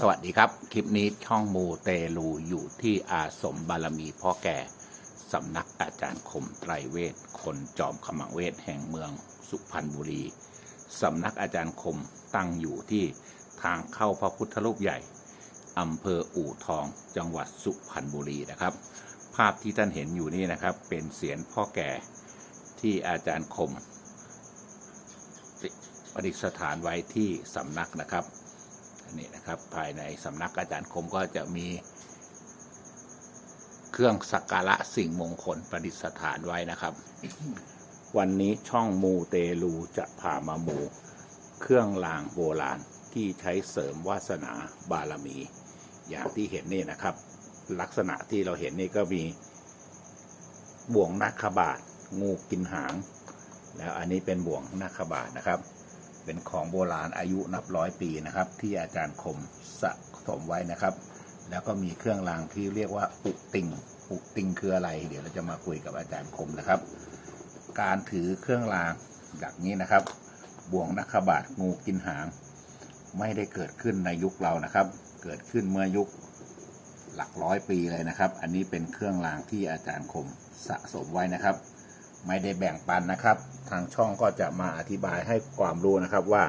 สวัสดีครับ คลิปนี้ช่องมูเตลูอยู่ที่อาสมบารมีพ่อแก่สำนักอาจารย์คมไตรเวทคนจอมขมังเวทแห่งเมืองสุพรรณบุรีสำนักอาจารย์คมตั้งอยู่ที่ทางเข้าพระพุทธรูปใหญ่อำเภออู่ทองจังหวัดสุพรรณบุรีนะครับ ภาพที่ท่านเห็นอยู่นี่นะครับ เป็นเสียนพ่อแก่ที่อาจารย์คมประดิษฐานไว้ที่สำนักนะครับ นนี้นะครับ ภายในสำนักอาจารย์คมก็จะมี เครื่องสักการะสิ่งมงคลประดิษฐานไว้นะครับ วันนี้ช่องมูเตลูจะพามามู เครื่องรางโบราณที่ใช้เสริมวาสนาบารมี อย่างที่เห็นนี่นะครับ ลักษณะที่เราเห็นนี่ก็มีบ่วงนาคบาทงูกินหาง แล้วอันนี้เป็นบ่วงนาคบาทนะครับ เป็นของโบราณอายุนับร้อยปีนะครับ ที่อาจารย์คมสะสมไว้นะครับ แล้วก็มีเครื่องรางที่เรียกว่าอุติงอุติงคืออะไร เดี๋ยวเราจะมาคุยกับอาจารย์คมนะครับ การถือเครื่องรางแบบนี้นะครับ บ่วงนักขบาทงูกินหาง ไม่ได้เกิดขึ้นในยุคเรานะครับ เกิดขึ้นเมื่อยุคหลักร้อยปีเลยนะครับ อันนี้เป็นเครื่องรางที่อาจารย์คมสะสมไว้นะครับ ไม่ได้แบ่งปันนะครับ ทางช่องก็จะมาอธิบายให้ความรู้นะครับว่า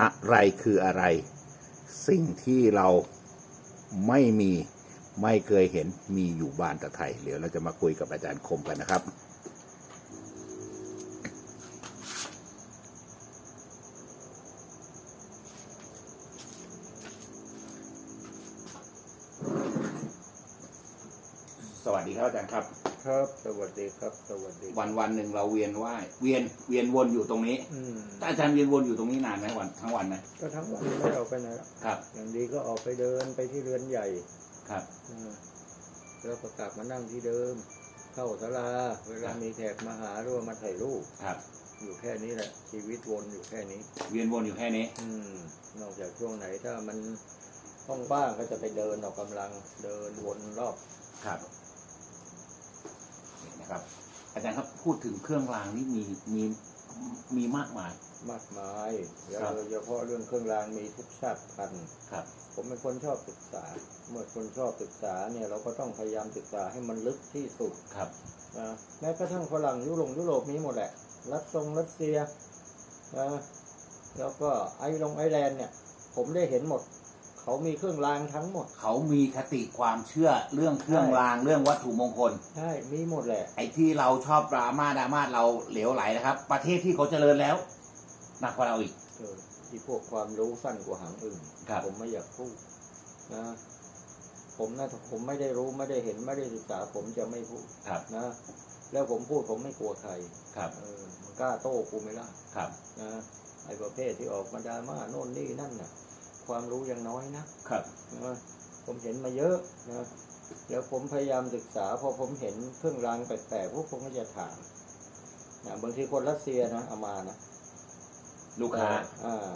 อะไรคืออะไร สิ่งที่เราไม่มีไม่เคยเห็นมีอยู่บ้านตะไทยเดี๋ยวเราจะมาคุยกับอาจารย์คมกันนะครับ สวัสดีครับอาจารย์ครับ ครับ ส วัสดีครับ สวัสดีวันวันหนึ่งเราเวียนว่ายเวียนเวียนวนอยู่ตรงนี้อืมอาจารย์เวียนวนอยู่ตรงนี้นานไหมวันทั้งวันไหมก็ทั้งวันไม่ได้ออกไปไหนหรอกครับ อย่างดีก็ออกไปเดินไปที่เรือนใหญ่ครับอ่าแล้วก็กลับมานั่งที่เดิม เข้าศาลาเวลามีแขกมาหาหรือว่ามาถ่ายรูปครับ อยู่แค่นี้แหละ ชีวิตวนอยู่แค่นี้ เวียนวนอยู่แค่นี้ อืม นอกจากช่วงไหนถ้ามันห้องบ้างก็จะไปเดินออกกำลังเดินวนรอบครับนี่นะ ครับ อาจารย์ครับพูดถึงเครื่องรางนี่มีมีมีมากมาย มากมายแล้วครับโดยเฉพาะเรื่องเครื่องรางมีทุกชาติพันธุ์ครับ ผมเป็นคนชอบศึกษา เมื่อคนชอบศึกษาเนี่ยเราก็ต้องพยายามศึกษาให้มันลึกที่สุดครับนะแม้กระทั่งฝรั่งยุโรปยุโรปมีหมดแหละรัสซงรัสเซียนะแล้วก็ไอลงไอร์แลนด์เนี่ย ผมได้เห็นหมด เขามีเครื่องรางทั้งหมด เขามีคติความเชื่อเรื่องเครื่องรางเรื่องวัตถุมงคล ใช่ มีหมดแหละ ไอ้ที่เราชอบดราม่าดราม่าเราเหลวไหลนะครับ ประเทศที่เขาเจริญแล้วหนักกว่าเราอีกเออที่พวกความรู้สั้นกว่าหางอึ่งครับผมไม่อยากพูดนะผมนะผมไม่ได้รู้ไม่ได้เห็นไม่ได้ศึกษา ผมจะไม่พูดครับนะ แล้วผมพูดผมไม่กลัวใครครับเออมันกล้าโต้กูไม่ได้ครับนะไอ้ประเภทที่ออกมาดราม่าโน่นนี่นั่นน่ะ ความรู้ยังน้อยนะครับนะผมเห็นมาเยอะนะแล้วผมพยายามศึกษาพอผมเห็นเครื่องรางแปลกๆพวกผมก็จะถามนะบางทีคนรัสเซียนะเอามานะลูกค้าอ่า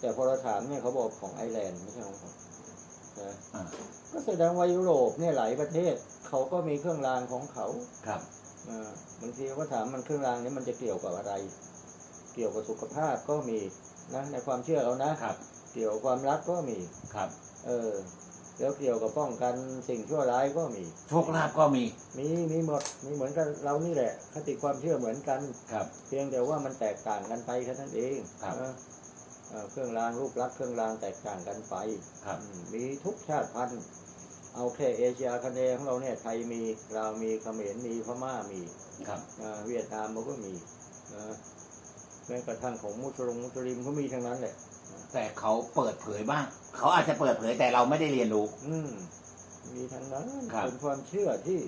แต่พอเราถามเนี่ยเขาบอกของไอร์แลนด์ไม่ใช่ของผมนะอ่าก็แสดงว่ายุโรปเนี่ยหลายประเทศเขาก็มีเครื่องรางของเขาครับอ่าบางทีก็ถามมันเครื่องรางนี้มันจะเกี่ยวกับอะไร เกี่ยวกับสุขภาพก็มีนะในความเชื่อเรานะครับ เกี่ยวกับความรักก็มี ครับ เออแล้วเกี่ยวกับป้องกันสิ่งชั่วร้ายก็มี โชคลาภก็มี มีมีหมดมีเหมือนกันเรานี่แหละ คติความเชื่อเหมือนกัน ครับ เพียงแต่ว่ามันแตกต่างกันไปแค่นั้นเองครับนะเอ่อเครื่องรางรูปลักษณ์เครื่องรางแตกต่างกันไป ครับอืมมีทุกชาติพันธุ์เอาแค่เอเชียอาคเนย์ของเราเนี่ยไทยมีลาวมีเขมรมีพม่ามี ครับอ่าเวียดนามมันก็มีนะแม้กระทั่งของมุสลิมมุสลิมเขามีทั้งนั้นแหละ แต่เขาเปิดเผยบ้าง เขาอาจจะเปิดเผยแต่เราไม่ได้เรียนรู้ อืม มีทั้งนั้นครับ เป็นความเชื่อที่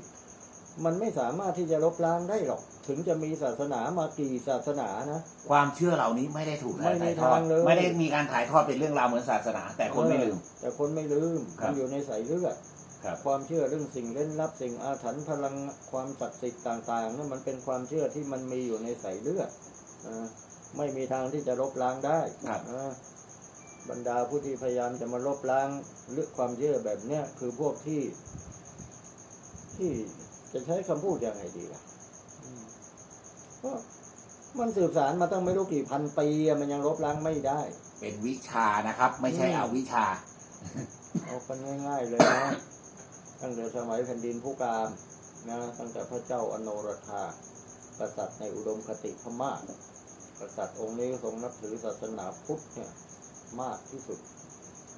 มันไม่สามารถที่จะลบล้างได้หรอก ถึงจะมีศาสนามากี่ศาสนานะ ความเชื่อเหล่านี้ไม่ได้ถูกไม่มีถ่ายทอดทางเลย ไม่ได้มีการถ่ายทอดเป็นเรื่องราวเหมือนศาสนา แต่คนไม่ลืม เออแต่คนไม่ลืมครับมันอยู่ในสายเลือด ครับ ความเชื่อเรื่องสิ่งเล่นลับสิ่งอาถรรพ์พลังความศักดิ์สิทธิ์ต่างๆนั่นมันเป็นความเชื่อที่มันมีอยู่ในสายเลือดอ่าไม่มีทางที่จะลบล้างได้ครับอ่า บรรดาผู้ที่พยายามจะมาลบล้างเรื่องความเชื่อแบบเนี้ยคือพวกที่ ที่จะใช้คำพูดยังไงดีล่ะอืมก็มันสืบสารมาตั้งไม่รู้กี่พันปีอะมันยังลบล้างไม่ได้ เป็นวิชานะครับ ไม่ใช่อืมเอาวิชาเอากันง่ายๆเลยนะตั้งแต่สมัยแผ่นดินผู้กามนะตั้งแต่พระเจ้าอโนรธากษัตริย์ในอุดมคติพม่ากษัตริย์องค์นี้ทรงนับถือศาสนาพุทธเนี่ย มากที่สุด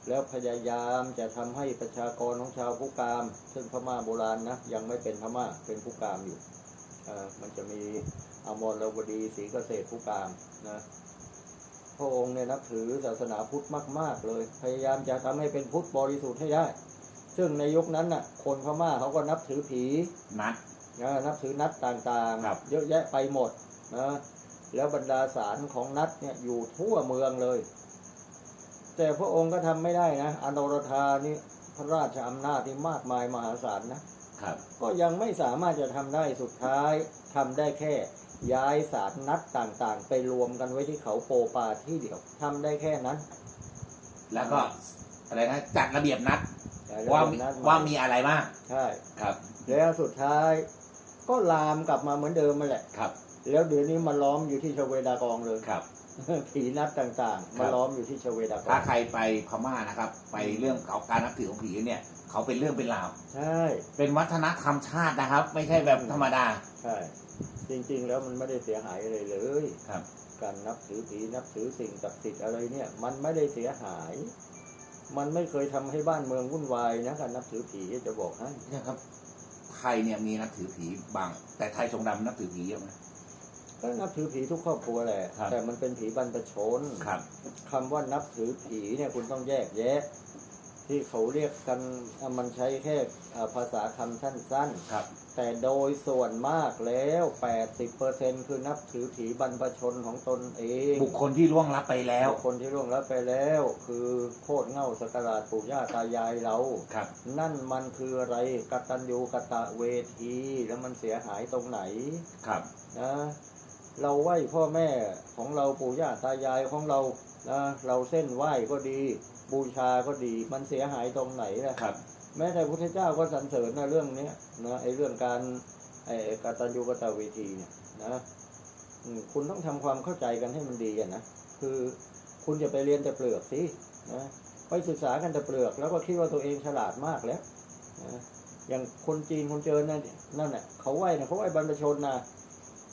แล้วพยายามจะทำให้ประชากรของชาวผู้กาม ซึ่งพม่าโบราณนะยังไม่เป็นพม่าเป็นผู้กามอยู่เอ่อมันจะมีอมรวดีศรีเกษตรผู้กามนะพระองค์เนี่ยนับถือศาสนาพุทธมาก ๆ เลย พยายามจะทำให้เป็นพุทธบริสุทธิ์ให้ได้ ซึ่งในยุคนั้นน่ะ คนพม่าเขาก็นับถือผีนัดนะนับถือนัดต่างครับๆเยอะแยะไปหมดนะแล้วบรรดาสารของนัดเนี่ยอยู่ทั่วเมืองเลย แต่พระองค์ก็ทำไม่ได้นะอโนรธานี่พระราชอำนาจที่มากมายมหาศาลนะครับ ก็ยังไม่สามารถจะทำได้สุดท้ายทำได้แค่ ย้ายสารนัดต่างๆ ไปรวมกันไว้ที่เขาโปปาที่เดียวทำได้แค่นั้น แล้วก็อะไรนะจัดระเบียบนัดแต่ว่าเรื่องมีนั้นว่ามีอะไรบ้างใช่ครับ แล้วสุดท้าย ก็ลามกลับมาเหมือนเดิมมาแหละครับ แล้วเดี๋ยวนี้มาล้อมอยู่ที่ชเวดากองเลยครับ ผีนัดต่างๆ มาล้อมอยู่ที่ชเวดากอถ้างใครไปพม่านะครับ ไปเรื่องเขาการนับถือของผีเนี่ย เขาเป็นเรื่องเป็นราว ใช่ เป็นวัฒนธรรมชาตินะครับ ไม่ใช่แบบธรรมดา ใช่ จริงๆ แล้วมันไม่ได้เสียหายอะไรเลยครับ การนับถือผีนับถือสิ่งศักดิ์สิทธิ์อะไรเนี่ย มันไม่ได้เสียหาย มันไม่เคยทำให้บ้านเมืองวุ่นวายนะการนับถือผีจะบอกให้เนี่ยครับ ไทยเนี่ยมีนับถือผีบาง แต่ไทยทรงดำนับถือผีเยอะไหม ก็นับถือผีทุกครอบครัวแหละ ครับ แต่มันเป็นผีบรรพชน ครับ คำว่านับถือผีเนี่ยคุณต้องแยกแยะ ที่เขาเรียกกันอะมันใช้แค่อ่าภาษาคำสั้นครับ ๆ แต่โดยส่วนมากแล้ว 80%คือนับถือผีบรรพชนของตนเองบุคคลที่ล่วงลับไปแล้วบุคคนที่ร่วงรับไปแล้ว คือโคตรเง่าสกราชปู่ย่าตายายเรา ครับ นั่นมันคืออะไรกตัญญูกตะเวที แล้วมันเสียหายตรงไหน ครับ นะ เราไหว้พ่อแม่ของเราปู่ย่าตายายของเรานะเราเส้นไหว้ก็ดีบูชาก็ดีมันเสียหายตรงไหนล่ะครับ แม้แต่พุทธเจ้าก็สรรเสริญนะเรื่องเนี้ยนะไอ้เรื่องการไอ้กตัญญูกตเวทีเนี่ยนะอืมคุณต้องทำความเข้าใจกันให้มันดีอะนะคือคุณจะไปเรียนแต่เปลือกสินะไปศึกษากันแต่เปลือก แล้วก็คิดว่าตัวเองฉลาดมากแล้วนะอย่างคนจีนคนเจอนั่นนั่นน่ะเขาไหว้เนี่ยเขาไหว้บรรพชนนะ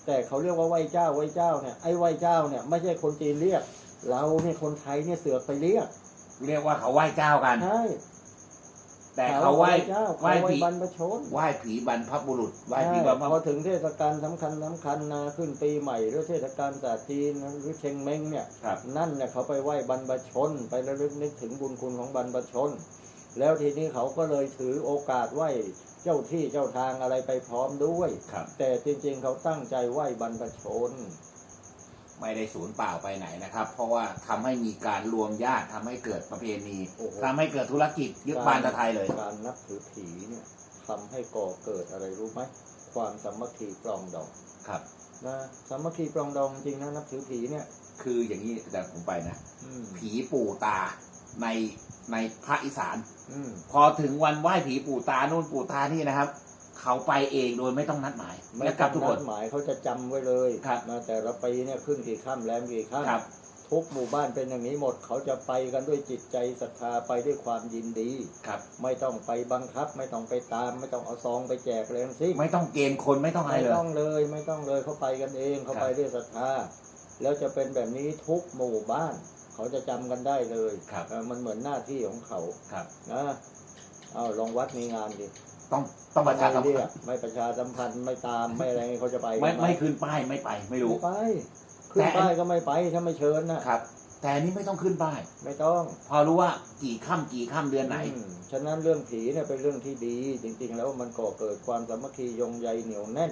แต่เขาเรียกว่าไหว้เจ้าไหว้เจ้าเนี่ยไอ้ไหว้เจ้าเนี่ยไม่ใช่คนจีนเรียก เราเนี่ยคนไทยเนี่ยเสือกไปเรียกเรียกว่าเขาไหว้เจ้ากัน ใช่แต่เขาไหว้เจ้าไหว้เขาไหว้ผีบรรพชนไหว้ผีบรรพบุรุษไหว้ใช่ผีบรรพพอถึงเทศกาลสำคัญสำคัญนะขึ้นปีใหม่หรือเทศกาลศาสตร์จีนหรือเชงเม้งเนี่ย ครับ นั่นเนี่ยเขาไปไหว้บรรพชน ไประลึกนึกถึงบุญคุณของบรรพชน แล้วทีนี้เขาก็เลยถือโอกาสไหว้เจ้าที่เจ้าทางอะไรไปพร้อมด้วยครับแต่จริงๆ เขาตั้งใจไหว้บรรพชน ไม่ได้สูญเปล่าไปไหนนะครับ เพราะว่าทำให้มีการรวมญาติทำให้เกิดประเพณีโอ้โหทำให้เกิดธุรกิจยึดบ้านตะไทยเลย การนับถือผีเนี่ยทำให้ก่อเกิดอะไรรู้ไหมความสามัคคีปรองดองครับนะสามัคคีปรองดองจริงนะนับถือผีเนี่ย คืออย่างนี้แต่ผมไปนะอืมผีปู่ตาในในภาคอีสาน อืม พอถึงวันไหว้ผีปู่ตานู่นปู่ตานี่นะครับ เขาไปเองโดยไม่ต้องนัดหมายไม่และต้กัอบงทุกนัคนดหมายเขาจะจำไว้เลยครับ นะแต่ละปีเนี่ยขึ้นกี่ค่ำแรมกี่ค่ครับำทุกหมู่บ้านเป็นอย่างนี้หมด เขาจะไปกันด้วยจิตใจศรัทธาไปด้วยความยินดี ครับ ไม่ต้องไปบังคับ ไม่ต้องไปตาม ไม่ต้องเอาซองไปแจกอะไรทั้งสิ้นไม่ต้องเกณฑ์คนไม่ต้องอะไรไม่เลย ต้องเลยไม่ต้องเลยเขาไปกันเองเขาครับไปด้วยศรัทธาแล้วจะเป็นแบบนี้ทุกหมู่บ้าน เขาจะจำกันได้เลยครับเออมันเหมือนหน้าที่ของเขาครับนะเอาลองวัดมีงานดิต้องต้องประชาสัมไม่พัเรีนยกธ์ไม่ประชาสัมพันธ์ไม่ตามไม่อะไรเขาจะไปกันไม่หไม่ขึ้นป้ายไม่ไป ไม่รู้ไม่ไปขึ้นแต่ป้ายก็ไม่ไปถ้าไม่เชิญนะครับ แต่อันนี้ไม่ต้องขึ้นป้าย ไม่ต้อง พอรู้ว่ากี่ค่ำกี่ค่ำเดือนไหนอืมฉะนั้นเรื่องผีเนี่ยเป็นเรื่องที่ดี จริง ๆ แล้วมันก่อเกิดความสามัคคียงใยเหนียวแน่น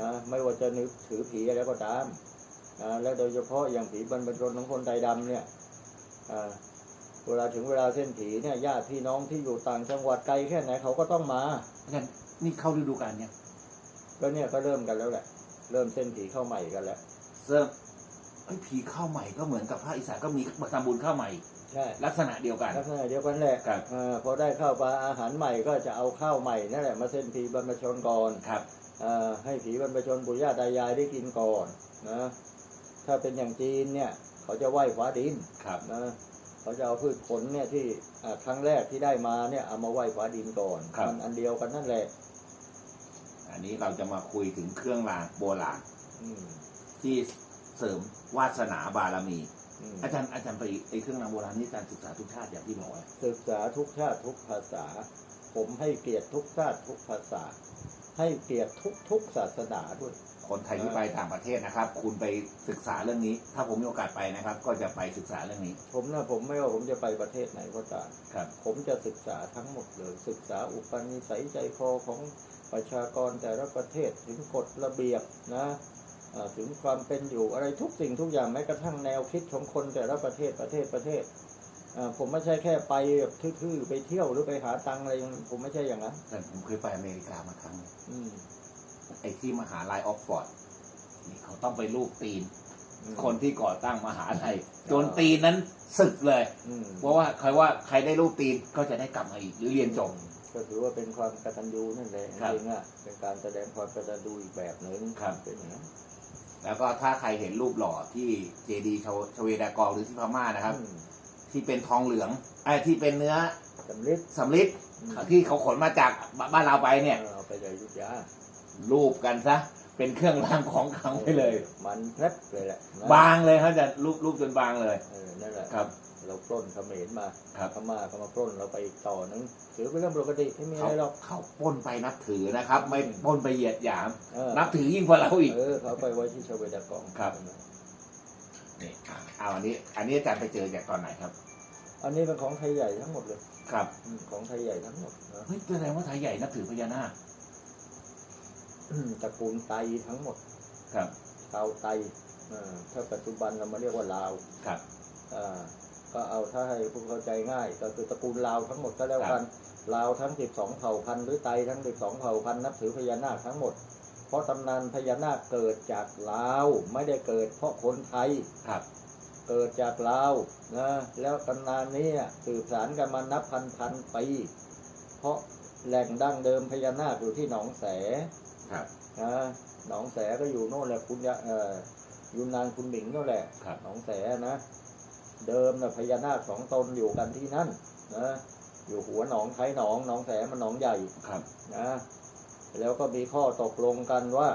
นะไม่ว่าจะนึกถือผีอะไรก็ตามนะ และโดยเฉพาะอย่างผีบรรพชนของคนไทยดำเนี่ยอ่าเวลาถึงเวลาเส้นผีเนี่ยญาติพี่น้องที่อยู่ต่างจังหวัดไกลแค่ไหนเขาก็ต้องมาอาจารย์นี่เข้าฤดูกาลเนี่ยก็เนี่ยก็เริ่มกันแล้วแหละ เริ่มเส้นผีเข้าใหม่กันแล้วเริ่มไอ้ยผีเข้าใหม่ก็เหมือนกับภาคอีสานก็มีทำบุญเข้าใหม่ใช่ลักษณะเดียวกันลักษณะเดียวกันแหละครับอาพอได้ข้าวปลาอาหารใหม่ก็จะเอาข้าวใหม่นั่นแหละมาเส้นผีบรรพชนก่อนครับอ่าให้ผีบรรพชนปู่ย่าตายายได้กินก่อนนะ ถ้าเป็นอย่างจีนเนี่ย เขาจะไหว้ฟ้าดินครับนะเขาเขาจะเอาพืชผลเนี่ยที่อ่าครั้งแรกที่ได้มาเนี่ยเอามาไหว้ฟ้าดินก่อนครับมันอันเดียวกันนั่นแหละ อันนี้เราจะมาคุยถึงเครื่องรางโบราณอืมที่เสริมวาสนาบารมีอืมอาจารย์อาจารย์ไปไอ้เครื่องรางโบราณนี่อาจารย์ศึกษาทุกชาติอย่างที่บอกไว้ศึกษาทุกชาติทุกภาษา ผมให้เกียรติทุกชาติทุกภาษา ให้เกียรติทุกทุกศาสนาด้วย คนไทยที่ไปต่างประเทศนะครับ คุณไปศึกษาเรื่องนี้ ถ้าผมมีโอกาสไปนะครับ ก็จะไปศึกษาเรื่องนี้ ผมนะผมไม่ว่าผมจะไปประเทศไหนก็ตามครับ ผมจะศึกษาทั้งหมดเลย ศึกษาอุปนิสัยใจคอของประชากรแต่ละประเทศถึงกฎระเบียบนะอ่าถึงความเป็นอยู่อะไรทุกสิ่งทุกอย่างแม้กระทั่งแนวคิดของคนแต่ละประเทศประเทศประเทศอ่าผมไม่ใช่แค่ไปแบบทื่อๆไปเที่ยวหรือไปหาตังค์อะไรผมไม่ใช่อย่างนั้นแต่ผมเคยไปอเมริกามาครั้งหนึ่งอืม ไอ้ที่มหาลัยออกฟอร์ดนี่เขาต้องไปลูกตีนอืมคนที่ก่อตั้งมหาลัยจนตีนนั้นศึกเลยอืมเพราะว่าใครว่าใครได้ลูกตีนก็จะได้กลับมาอีกหรือเรียนจบก็ถือว่าเป็นความกตัญญูนั่นแหละครับจริงๆอะเป็นการแสดงความกตัญญูอีกแบบหนึ่งครับเป็นอย่างนั้นแล้วก็ถ้าใครเห็นรูปหล่อที่เจดีย์ชเวดากองหรือที่พม่านะครับอืมที่เป็นทองเหลืองไอ้ที่เป็นเนื้อสำลิดสำลิดอืมที่เขาขนมาจากบ้านเราไปเนี่ยเออเอาไปจากอยุธยา รูปกันซะ เป็นเครื่องรางของขลังไปเลย มันแทบเลยแหละนะบางเลยเขาจะรูปรูปจนบางเลยเออนั่นแหละครับ เราปล้นเขมรมาครับ พม่าเขามาปล้นเราไปอีกต่อนึงถือเป็นเรื่องปกติไม่มีอะเขาไรหรอกเขาปล้นไปนับถือนะครับ ไม่ปล้นไปเหยียดหยาม เออนับถือยิ่งกว่าเราอีก เออเขาไปไว้ที่ชเวดากองครับ นี่อะเอาอันนี้ อันนี้อาจารย์ไปเจอจากตอนไหนครับ อันนี้เป็นของไทยใหญ่ทั้งหมดเลยครับ อืมของไทยใหญ่ทั้งหมดนะเฮ้ยแสดงว่าไทยใหญ่นับถือพญานาคอืม ตระกูลไตทั้งหมด ครับชาวไตเออถ้าปัจจุบันเรามาเรียกว่าลาวครับอ่าก็เอาถ้าให้ผู้เข้าใจง่าย ก็คือตระกูลลาวทั้งหมดก็แล้วกันลาวทั้ง12เผ่าพันธุ์หรือไตทั้ง12เผ่าพันธุ์นับถือพญานาคทั้งหมด เพราะตำนานพญานาคเกิดจากลาวไม่ได้เกิด เพราะคนไทยครับเกิดจากลาวนะแล้วตำนานนี้สืบสานกันมานับพันพันปีเพราะแหล่งดั้งเดิมพญานาคอยู่ที่หนองแส ครับนะหนองแสก็อยู่โน่นแหละคุณยะเอ่อยุนนานคุณหมิงโน่นแหละครับหนองแสนะเดิมนะพญานาคสองตนอยู่กันที่นั่นนะอยู่หัวหนองท้ายหนองหนองแสมันหนองใหญ่ครับนะแล้วก็มีข้อตกลงกันว่า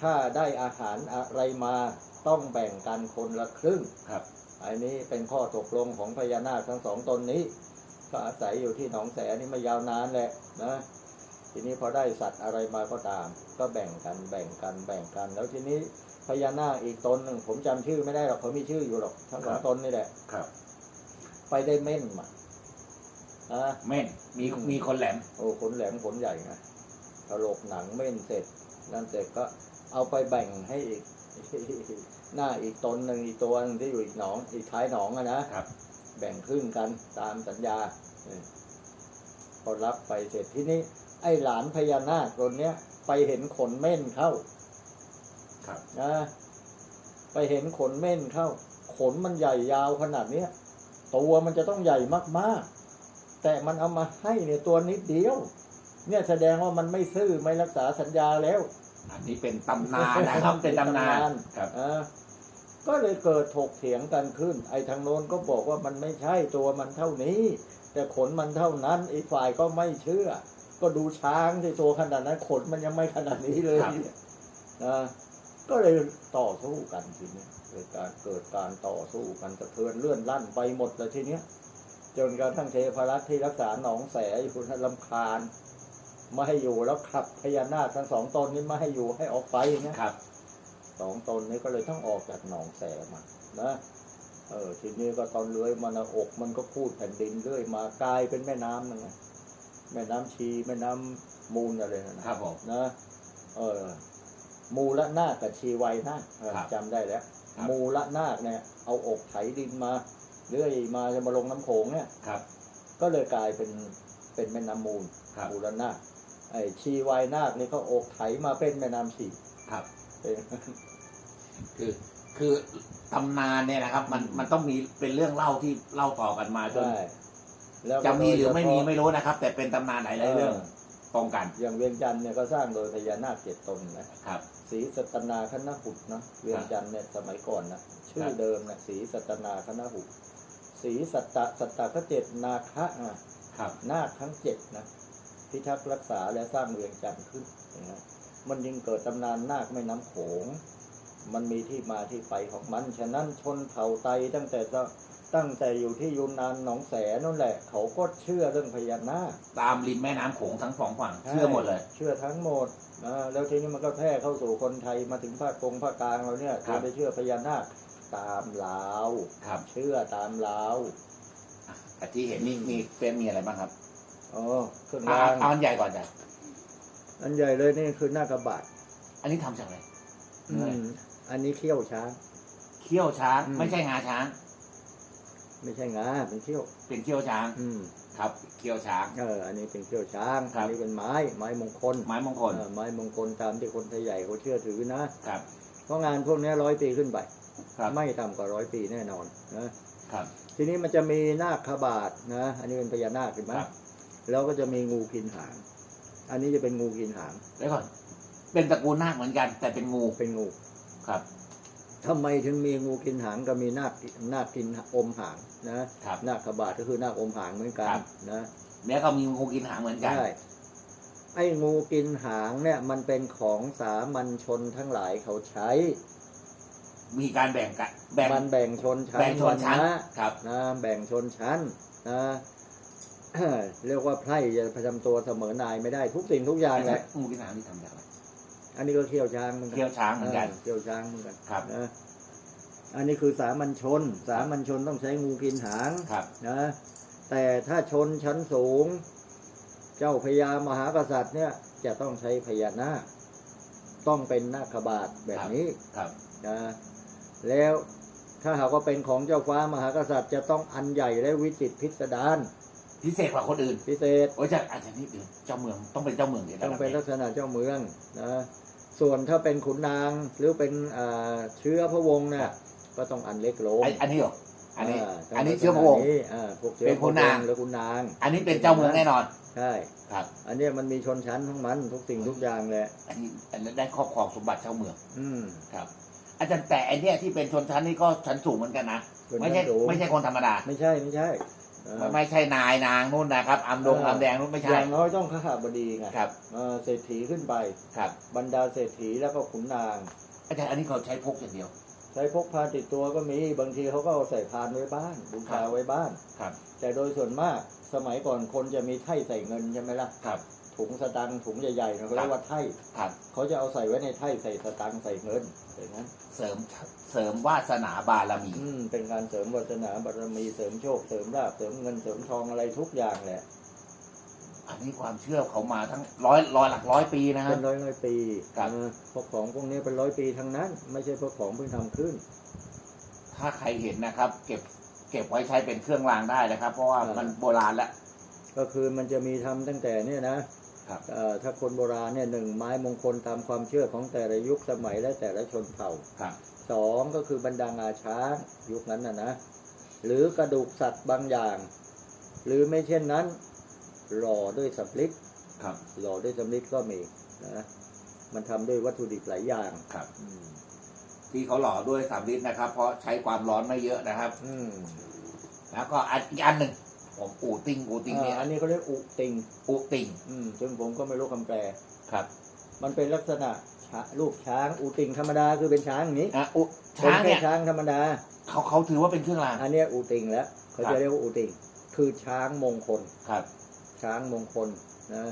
ถ้าได้อาหารอะไรมาต้องแบ่งกันคนละครึ่งครับอันนี้เป็นข้อตกลงของพญานาคทั้งสองตนนี้ ก็อาศัยอยู่ที่หนองแสนี่มายาวนานแหละนะ ทีนี้พอได้สัตว์อะไรมาก็ตาม ก็แบ่งกันแบ่งกันแบ่งกัน แล้วทีนี้พญานาคอีกตนหนึ่งผมจำชื่อไม่ได้หรอกเขามีชื่ออยู่หรอกทั้งสองตนนี่แหละครับ ไปได้เม่นมาอะเม่นมีอืมมีคนแหลมโอ้ขนแหลมขนใหญ่นะถลกหนังเม่นเสร็จนั่นเสร็จก็เอาไปแบ่งให้อีกหน้าอีกตนหนึ่งอีกตัวหนึงที่อยู่อีกหนอง อีกท้ายหนองอะนะครับ แบ่งครึ่งกันตามสัญญาเออพอรับไปเสร็จที่นี้ ไอ้หลานพญานาคตนเนี้ย ไปเห็นขนเม่นเข้าครับนะไปเห็นขนเม่นเข้า ขนมันใหญ่ยาวขนาดเนี้ยตัวมันจะต้องใหญ่มากๆ แต่มันเอามาให้เนี่ยตัวนิดเดียว เนี่ยแสดงว่ามันไม่ซื่อไม่รักษาสัญญาแล้ว อันนี้เป็นตำนานนะครับเป็นตำนานเป็นตำนานครับอ่าก็เลยเกิดถกเถียงกันขึ้น ไอ้ทางโน้นก็บอกว่ามันไม่ใช่ตัวมันเท่านี้ แต่ขนมันเท่านั้นอีกฝ่ายก็ไม่เชื่อ ก็ดูช้างที่ตัวขนาดนั้นขนมันยังไม่ขนาดนี้เลยครับนะก็เลยต่อสู้กันทีนี้เกิดการเกิดการต่อสู้กันสะเทือนเลื่อนลั่นไปหมดเลยทีเนี้ยจนกระทั่งเทพรัตน์ที่รักษาหนองแสอยู่ท่านลำคาญไม่ให้อยู่แล้วขับพญานาคทั้งสองตนนี้ไม่ให้อยู่ให้ออกไปอย่างเงี้ยครับสองตนนี้ก็เลยต้องออกจากหนองแสมานะเออทีนี้ก็ตอนเลื้อยมานะอกมันก็พูดแผ่นดินเรื่อยมากลายเป็นแม่น้ำนั่นไง แม่น้ำชี แม่น้ำมูลอะไรนั่นนะครับผมนะเออ มูละนาคกับชีไวยนาคเออครับจำได้แล้วครับมูละนาคเนี่ย เอาอกไถดินมาเรื่อยมาจะมาลงน้ำโขงเนี่ยครับ ก็เลยกลายเป็นเป็นแม่น้ำมูลครับมูลนาคไอ้ชีวายนาคนี่ก็อกไถมาเป็นแม่น้ำชีครับเป็นคือคือตำนานเนี่ยนะครับ มันมันต้องมีเป็นเรื่องเล่าที่เล่าต่อกันมาจนใช่ แล้วก็จะมีหรือไม่มีโดยเฉพาะไม่รู้นะครับ แต่เป็นตำนานหลายๆเรื่องตรงกันอย่างเวียงจันทร์เนี่ยก็สร้างโดยพญานาคเจ็ดตนนะครับศรีสัตนาคณหุตเนาะเวียงจันทร์เนี่ยสมัยก่อนนะชื่คอรับเดิมนะศรีสัตนาคณหุตสีสัตตะสัตตะก็เจ็ดนาคะอะครับนาคทั้งเจ็ดนะพิทักษ์รักษาและสร้างเมืองจันทร์ขึ้นนะมันยังเกิดตำนานนาคแม่น้ำโขง มันมีที่มาที่ไปของมัน ฉะนั้นชนเผ่าไตตั้งแต่จะ ตั้งแต่อยู่ที่ยูนนานหนองแสนั่นแหละ เขาก็เชื่อเรื่องพญานาคตามริมแม่น้ำโขงทั้งสองฝั่งเชื่อหมดเลย เชื่อทั้งหมดนะแล้วทีนี้มันก็แพร่เข้าสู่คนไทยมาถึงภาคกงภาคกลางเราเนี่ยครัจะบ ไปเชื่อพญานาคตามลาวครับเชื่อตามลาวแต่ที่เห็นนี่มีเป็นมีอะไรบ้างครับอ๋อเครื่องเอารางเอาอันใหญ่ก่อนจ้ะอันใหญ่เลยนี่คือหน้ากระบาดอันนี้ทำจากอะไร อืม อันนี้เขี้ยวช้าง เขี้ยวช้าง อืม ไม่ใช่งาช้าง ไม่ใช่งาเป็นเขี้ยว เป็นเขี้ยวช้าง อืมครับเขี้ยวช้าง เอออันนี้เป็นเขี้ยวช้างครัอับนี้เป็นไม้ไม้มงคลไม้มงคลเออไม้มงคลตามที่คนไทยใหญ่เขาเชื่อถือนะครับ เพราะงานพวกนี้ร้อยปีขึ้นไปครับไม่ต่ำกว่าร้อยปีแน่นอนนะครับ ทีนี้มันจะมีนาคขบาทนะอันนี้เป็นพญานาคเห็นไหมครับ แล้วก็จะมีงูกินหาง อันนี้จะเป็นงูกินหาง แล้วก่อนเป็นตระกูลนาคเหมือนกัน แต่เป็นงูเป็นงู ครับ ทำไมถึงมีงูกินหางก็มีนาคนาคกินอมหางนะครับ นาคขบาทก็คือนาคอมหางเหมือนกันครับ นะแล้วก็มีงูกินหางเหมือนกันใช่ไอ้งูกินหางเนี่ย มันเป็นของสามัญชนทั้งหลายเขาใช้ มีการแบ่งกันแบ่งมันแบ่งชนชั้นแบ่งชนชั้นวรรณะ ครับ นะแบ่งชนชั้นนะ เรียกว่าไพร่จะประจำตัวเสมอนายไม่ได้ทุกสิ่งทุกอย่างแหละงูกินหางนี่ทำจากอะไร อันนี้ก็เขี้ยวช้างเหมือนกัเขี้ยวช้างเหมือนกันเขี้ยวช้างเหมือนกันครับนะอันนี้คือสามัญชน สามัญชนต้องใช้งูกินหางครับนะแต่ถ้าชนชั้นสูง เจ้าพญามหากษัตริย์เนี่ย จะต้องใช้พญานาคต้องเป็นนาคบาทแบบนี้ครับนะแล้วถ้าหากว่าเป็นของเจ้าฟ้ามหากษัตริย์จะต้องอันใหญ่และวิจิตรพิสดารพิเศษกว่าคนอื่นพิเศษโอ้ยจะอาจารย์นี่เดี๋ยวเจ้าเมืองต้องเป็นเจ้าเมืองเดี๋ยวต้องเป็นนะลักษณะเจ้าเมืองนะ ส่วนถ้าเป็นขุนนางหรือเป็นอ่าเชื้อพระวงศ์เนี่ยก็ต้องอันเล็กลงไอ้อันนี้เหรออันนี้าต้องอันนี้เชื้อพระวงศ์อ่าพวกเชื้อเป็นขุนนางพระวหรือขุนนาง อันนี้เป็นเจ้าเมืองแน่นอนใช่ครับ อันเนี้ยมันมีชนชั้นของมันทุกสิ่งทุกอย่างแหละอันนี้อันนี้ได้ครอบครองสมบัติเจ้าเมือง อืมครับ อาจารย์แต่อันเนี้ยที่เป็นชนชั้นนี่ก็ชั้นสูงเหมือนกันนะชนชั้นไม่ใช่สูงไม่ใช่คนธรรมดา ไม่ใช่ไม่ใช่ อ่าไม่ใช่นายนางนู่นนะครับอำดงเอออำแดงนู่นไม่อใช่ย่างน้อยต้องขหบดีไงครับเอ่อเศรษฐีขึ้นไปครับ บรรดาเศรษฐีแล้วก็ขุนนางอาจารย์อันนี้เขาใช้พกอย่างเดียว ใช้พกพาติดตัวก็มีบางทีเขาก็เอาใส่พานไว้บ้านบูครัชาบไว้บ้านครับ แต่โดยส่วนมากสมัยก่อนคนจะมีไถ่ใส่เงินใช่ไหมล่ะครับถุงสตังค์ถุงใหญ่ๆนะเขาเรียกว่าไถ่ครับเขาจะเอาใส่ไว้ในไถ่ใส่สตังค์ใส่เงินอย่างนั้น เสริม เสริมวาสนาบารมี อืมเป็นการเสริมวาสนาบารมีเสริมโชคเสริมลาภเสริมเงินเสริมทองอะไรทุกอย่างแหละอันนี้ความเชื่อเขามาทั้งร้อยร้อยหลักร้อยปีนะครัเป็บนร้อยร้อยๆปีครับ เออพวกของพวกนี้เป็นร้อยปีทั้งนั้น ไม่ใช่พวกของเพิ่งทำขึ้น ถ้าใครเห็นนะครับ เก็บเก็บไว้ใช้เป็นเครื่องรางได้นะครับ เพราะว่าอ่ามัมันโบราณแล้ว ก็คือมันจะมีทำตั้งแต่เนี่ยนะครับ เอ่อถ้าคนโบราณเนี่ยหนึ่งไม้มงคลตามความเชื่อของแต่ละยุคสมัยและแต่ละชนเผ่า ครับ สองก็คือบรรดางาช้างยุคนั้นนะนะ หรือกระดูกสัตว์บางอย่าง หรือไม่เช่นนั้น หล่อด้วยสำลิดครับหล่อด้วยสำลิดก็มีนะมันทำด้วยวัตถุดิบหลายอย่างครับอืมที่เขาหล่อด้วยสามลิตรนะครับ เพราะใช้ความร้อนไม่เยอะนะครับ อืมแล้วก็อันอีกอันหนึ่งผมอูติงอูติงเนี่ยอ่าอันนี้เขาเรียกอุติงอูติง อืมซึ่งผมก็ไม่รู้คำแปลครับ มันเป็นลักษณะ ช้ารูปช้างอุติงธรรมดาคือเป็นช้างอย่างนี้อะอุเป็นช้างแค่เนี่ยช้างธรรมดา เขาเขาถือว่าเป็นเครื่องรางอันเนี้ยอุติงแล้วเขาครัจะบเรียกว่าอุติงคือช้างมงคล ครับช้างมงคลนะ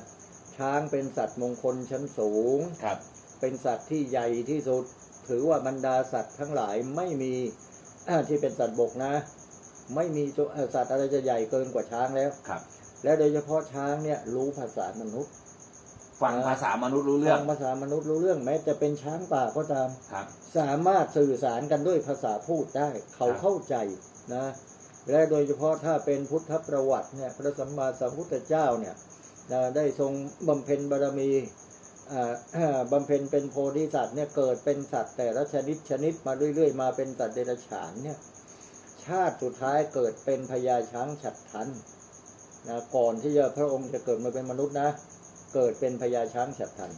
ช้างเป็นสัตว์มงคลชั้นสูง ครับ เป็นสัตว์ที่ใหญ่ที่สุด ถือว่าบรรดาสัตว์ทั้งหลายไม่มีอ่าที่เป็นสัตว์บกนะ ไม่มีตัวเอ่อสัตว์อะไรจะใหญ่เกินกว่าช้างแล้ว ครับ และโดยเฉพาะช้างเนี่ยรู้ภาษามนุษย์ ฟังอ่าภาษามนุษย์รู้เรื่อฟังงภาษามนุษย์รู้เรื่องแม้จะเป็นช้างป่าก็ตาม ครับ สามารถสื่อสารกันด้วยภาษาพูดได้ เขาครับ เข้าใจนะ และโดยเฉพาะถ้าเป็นพุทธประวัติเนี่ยพระสัมมาสัมพุทธเจ้าเนี่ยนะได้ทรงบำเพ็ญบารมีอ่า บำเพ็ญเป็นโพธิสัตว์เนี่ยเกิดเป็นสัตว์แต่ละชนิดชนิดมาเรื่อยๆ มาเป็นสัตว์เดรัจฉานเนี่ยชาติสุดท้ายเกิดเป็นพญาช้างฉัตรทันนะก่อนที่จะพระองค์จะเกิดมาเป็นมนุษย์นะ เกิดเป็นพญาช้างฉัตรทัน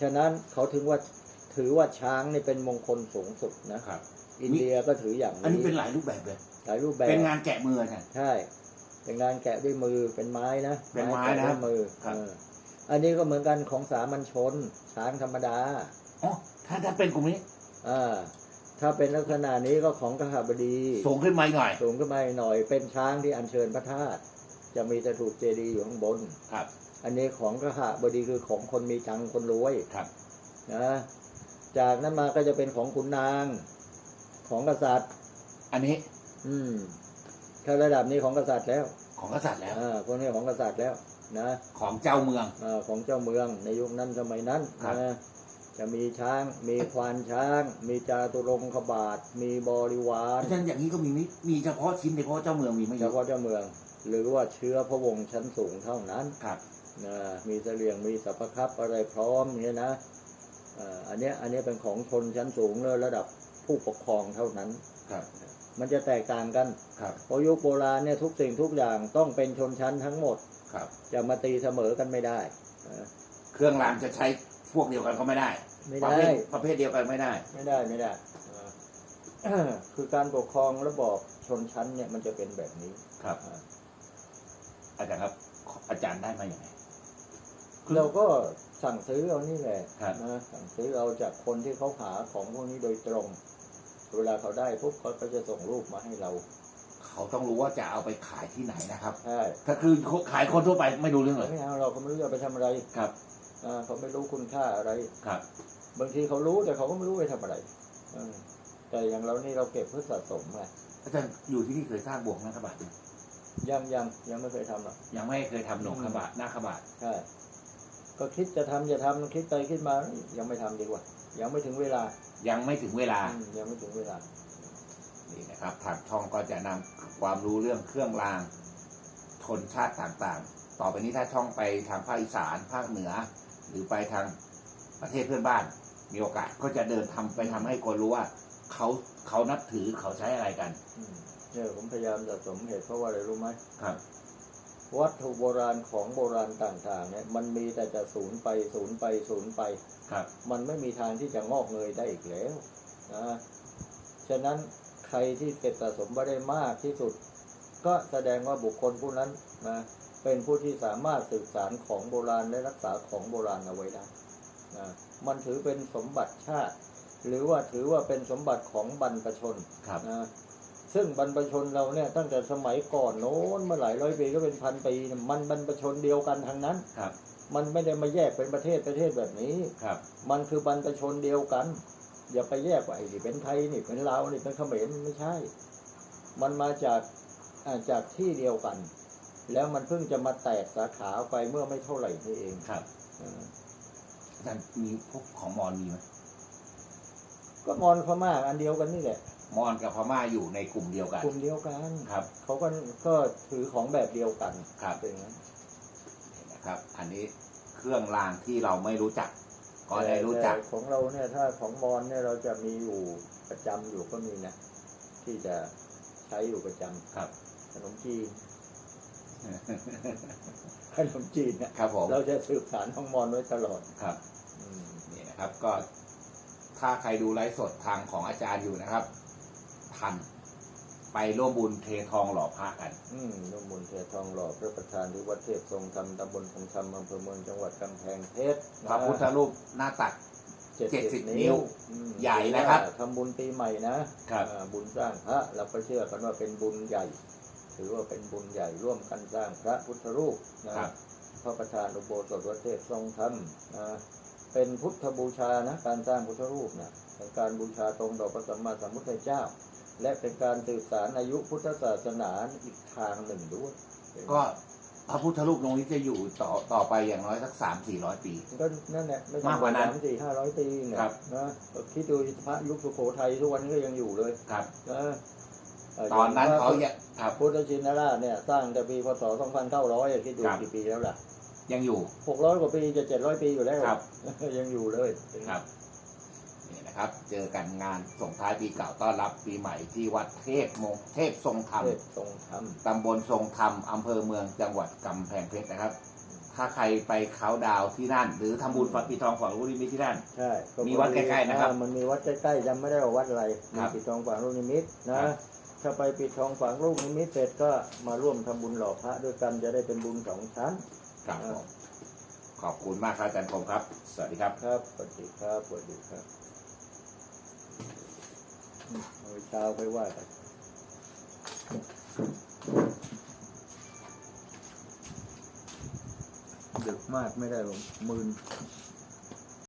ฉะนั้นเขาถึงว่าถือว่าช้างนี่เป็นมงคลสูงสุดนะครับ อินเดียก็ถืออย่างอันนี้นี้เป็นหลายรูปแบบเลยคหลายรูปแบบ เป็นงานแกะมืออาจารย์ใช่ เป็นงานแกะด้วยมือเป็นไม้นะ เป็นไม้แกนะด้วยมือครับเอออันนี้ก็เหมือนกันของสามัญชนช้างธรรมดา อ๋อ ถ้าถ้าเป็นกลุ่มนี้ อ่าถ้าเป็นลักษณะนี้ก็ของกหบดีสูงขึ้นมาอีกหน่อยสูงขึ้นมาอีกหน่อย เป็นช้างที่อัญเชิญพระธาตุจะมีตะถูกเจดีย์อยู่ข้างบนครับ อันนี้ของกหบดีคือของคนมีตังค์คนรวยครับนะจากนั้นมาก็จะเป็นของขุนนาง ของกษัตริย์ อันนี้ อืมถ้าระดับนี้ของกษัตริย์แล้ว ของกษัตริย์แล้วอ่าพวกนี้ของกษัตริย์แล้วนะของเจ้าเมืองอาของเจ้าเมืองในยุคนั้นสมัยนั้นครับนะจะมีช้าง มีควานช้าง มีจาตุรงคบาท มีบริวารอาจารย์อย่างนี้ก็มีมิมีเฉพาะชิ้นเฉพาะเจ้าเมืองมีไม่เยเฉอะพาะเจ้าเมือง หรือว่าเชื้อพระวงศ์ชั้นสูงเท่านั้นครับ นะมีเสลียงมีสัพพคับอะไรพร้อมเนี่ยนะอ่าอันเนี้ยอันเนี้ยเป็นของชนชั้นสูงเลยระดับผู้ปกครองเท่านั้นครับมันจะแตกต่างกันครับเพราะยุคโบราณเนี่ยทุกสิ่งทุกอย่างต้องเป็นชนชั้นทั้งหมดครับจะมาตีเสมอกันไม่ได้อ่าเครื่องรางจะใช้พวกเดียวกันก็ไม่ได้ ไม่ประได้เภทประเภทเดียวกันไม่ได้ ไม่ได้ไม่ได้อ่าคือการปกครองระบอบชนชั้นเนี่ยมันจะเป็นแบบนี้ครับอ่าอาจารย์ครับอาจารย์ได้มาอย่างไง เราก็สั่งซื้อเอานี่แหละครับนะสั่งซื้อเอาจากคนที่เขาหาของพวกนี้โดยตรง เวลาเขาได้ปุ๊บเขาก็จะส่งรูปมาให้เรา เขาต้องรู้ว่าจะเอาไปขายที่ไหนนะครับใช่ถ้าคือขายคนทั่วไปไม่รู้เรื่องเลยไม่เอาเราเขาไม่รู้จะเอาไปทำอะไรครับอ่าเขาไม่รู้คุณค่าอะไรครับ บางทีเขารู้แต่เขาก็ไม่รู้ไปทำอะไรอืมแต่อย่างเรานี่เราเก็บเพื่อสะสมไงอาจารย์อยู่ที่นี่เคยสร้างบวงหน้าขบาทไหมยังยังยังไม่เคยทำหรอกยังไม่เคยทำหนงขบาทหน้าขบาทใช่ ก็คิดจะทำจะทำคิดไปคิดมา ยังไม่ทำดีกว่า ยังไม่ถึงเวลา ยังไม่ถึงเวลาอืมยังไม่ถึงเวลา นี่นะครับทางช่องก็จะนำความรู้เรื่องเครื่องรางชนชาติต่างๆ ต่อไปนี้ถ้าช่องไปทางภาคอีสานภาคเหนือ หรือไปทางประเทศเพื่อนบ้าน มีโอกาสก็จะเดินทำไปทำให้คนรู้ว่าเขาเขานับถือเขาใช้อะไรกันอืมเนี่ยผมพยายามสะสมเหตุเพราะว่าอะไรรู้ไหมครับ วัตถุโบราณของโบราณต่าง ๆ เนี่ย มันมีแต่จะสูญไปสูญไปสูญไปครับ มันไม่มีทางที่จะงอกเงยได้อีกแล้วนะฉะนั้นใครที่เก็บสะสมไว้ได้มากที่สุด ก็แสดงว่าบุคคลผู้นั้นนะเป็นผู้ที่สามารถสืบสารของโบราณและรักษาของโบราณเอาไว้ได้นะมันถือเป็นสมบัติชาติ หรือว่าถือว่าเป็นสมบัติของบรรพชนครับนะ ซึ่งบรรพชนเราเนี่ยตั้งแต่สมัยก่อนโน้นมาหลายร้อยปีก็เป็นพันปีเนี่ยมันบรรพชนเดียวกันทั้งนั้นครับ มันไม่ได้มาแยกเป็นประเทศประเทศแบบนี้ครับ มันคือบรรพชนเดียวกัน อย่าไปแยกว่าไอ้นี่เป็นไทยนี่เป็นลาวนี่เป็นเขมรไม่ใช่ มันมาจากอ่าจากที่เดียวกัน แล้วมันเพิ่งจะมาแตกสาขาไปเมื่อไม่เท่าไหร่นี่เองครับอ่าอาจารย์มีพวกของมอญมีไหมก็มอนพม่าอันเดียวกันนี่แหละ มอญกับพม่าอยู่ในกลุ่มเดียวกันกลุ่มเดียวกันครับเขาก็ก็ถือของแบบเดียวกันครับเป็นอย่างนั้นนี่นะครับ อันนี้เครื่องรางที่เราไม่รู้จัก ก็ได้รู้จักแต่ของเราเนี่ย ถ้าของมอนเนี่ยเราจะมีอยู่ประจำอยู่ก็มีนะที่จะใช้อยู่ประจำครับ ขนมจีนขนมจีนเนี่ยครับผมเราจะสืบสารของมอนไว้ตลอดครับอืมนี่นะครับก็ถ้าใครดูไลฟ์สดทางของอาจารย์อยู่นะครับ ทันไปร่วมบุญเททองหล่อพระกัน อืมนุ่มบุญเททองหล่อพระประธานที่วัดเทพทรงธรรมตำบลทรงธรรมอำเภอเมืองจังหวัดกำแพงเพชรพระพุทธรูปหน้าตักเจ็ด70สิบนิ้นิ้ววอืมใหญ่นะครับทำบุญปีใหม่นะครับอ่าบุญสร้างพระเราก็เชื่อกันว่าเป็นบุญใหญ่ ถือว่าเป็นบุญใหญ่ร่วมกันสร้างพระพุทธรูปนะครับพระประธานอุโบสถวัดเทพทรงธรรมนะเป็นพุทธบูชานะ การสร้างพุทธรูปนะเป็นการบูชาตรงต่อพระสัมมาสัมพุทธเจ้า และเป็นการสืบสารอายุพุทธศาสนาอีกทางหนึ่งด้วยก็พระพุทธรูปตรงนี้จะอยู่ต่อต่อไปอย่างน้อยสักสามสี่ร้อยปี ก็นั่นแหละไม่มากกว่านั้นสามสี่ห้าร้อยปีเนี่ยครับนะก็คิดดูพระยุคสุโขทัยทุกวันนี้ก็ยังอยู่เลยครับนะเตอนนั้นเขาย่งเนี่ยครับพุทธชินราชเนี่ยสร้างแต่ปีพศ2900คิดดูครับกี่ปีแล้วล่ะ ยังอยู่600กว่าปีจะ700ปีอยู่แล้วครับยังอยู่เลยเป็นครับ เนี่ยนะครับ เจอกันงานส่งท้ายปีเก่าต้อนรับปีใหม่ที่วัดเทพมงเทพทรงธรรม เทพทรงธรรม ตำบลทรงธรรม อำเภอเมืองจังหวัดกำแพงเพชรนะครับ ถ้าใครไปเขาดาวที่นั่น หรือทำบุญฝังปีทองฝังลูกนิมิตที่นั่น ใช่มีวัดใกล้ๆนะครับมันมีวัดใกล้ๆจำไม่ได้ว่าวัดอะไรมีปีทองฝังลูกนิมิตนะถ้าไปปีทองฝังลูกนิมิตเสร็จก็มาร่วมทำบุญหล่อพระด้วยกันจะได้เป็นบุญสองชั้น ครับขอบคุณมากครับอาจารย์คมครับ สวัสดีครับ ครับสวัสดีครับสวัสดีครับ เอาเช้าไปอยว่ากันดึกมากไม่ได้หรอกมื่น